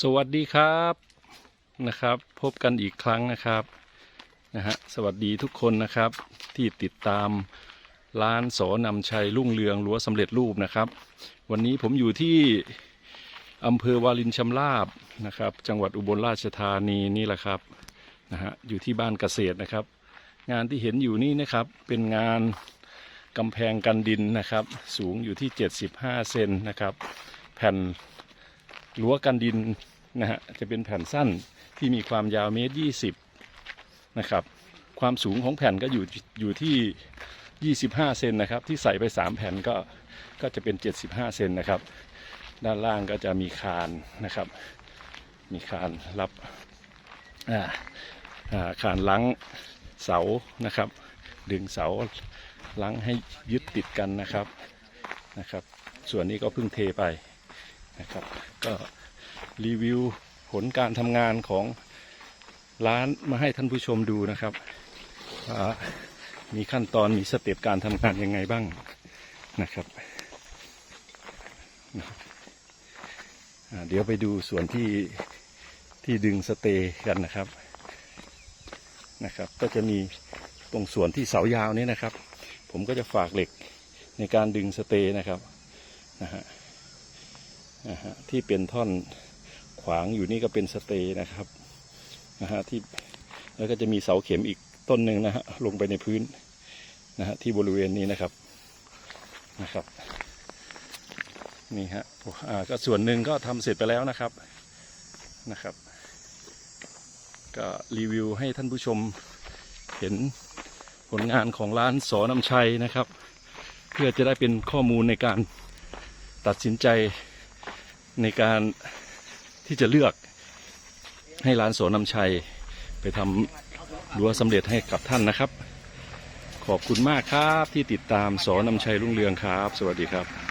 สวัสดีครับนะครับ พบกันอีกครั้งนะครับนะฮะสวัสดีทุกคนนะครับ ที่ติดตามร้านสอนำชัยรุ่งเรืองรั้วสำเร็จรูปนะครับ วันนี้ผมอยู่ที่อำเภอวาลินชำราบนะครับ จังหวัดอุบลราชธานีนี่แหละครับนะฮะอยู่ที่บ้านเกษตรนะครับ งานที่เห็นอยู่นี่นะครับเป็นงานกำแพงกันดินนะครับ สูงอยู่ที่ 75 เซนนะครับ แผ่น รั้วกันดินนะฮะจะเป็นแผ่นสั้นที่มีความยาวเมตรยี่สิบนะครับ ความสูงของแผ่นก็อยู่อยู่ที่ 25 เซนนะครับ ที่ใส่ไป 3 แผ่นก็ก็จะเป็น 75 เซนนะครับ ด้านล่างก็จะมีคานนะครับ มีคานรับอ่าอ่าคานลังเสานะครับ ดึงเสาลังให้ยึดติดกันนะครับนะครับ ส่วนนี้ก็เพิ่งเทไป นะครับ ก็รีวิวผลการทำงานของร้านมาให้ท่านผู้ชมดูนะครับมีขั้นตอนมีสเต็ปการทำงานยังไงบ้างนะครับเดี๋ยวไปดูส่วนที่ที่ดึงสเตย์กันนะครับนะครับ ก็จะมีตรงส่วนที่เสายาวนี้นะครับ ผมก็จะฝากเหล็กในการดึงสเตย์นะครับนะฮะ นะฮะที่เป็นท่อนขวางอยู่นี่ก็เป็นสเตย์นะครับนะฮะที่แล้วก็จะมีเสาเข็มอีกต้นหนึ่งนะฮะลงไปในพื้นนะฮะที่บริเวณนี้นะครับนะครับนี่ฮะอ่าก็ส่วนหนึ่งก็ทำเสร็จไปแล้วนะครับนะครับ ก็รีวิวให้ท่านผู้ชมเห็นผลงานของร้านสอนำชัยนะครับ เพื่อจะได้เป็นข้อมูลในการตัดสินใจ ในการที่จะเลือกให้ร้านโสนำชัย ไปทำรั้วสำเร็จให้กับท่านนะครับ ขอบคุณมากครับที่ติดตามสอนำชัยรุ่งเรืองครับ สวัสดีครับ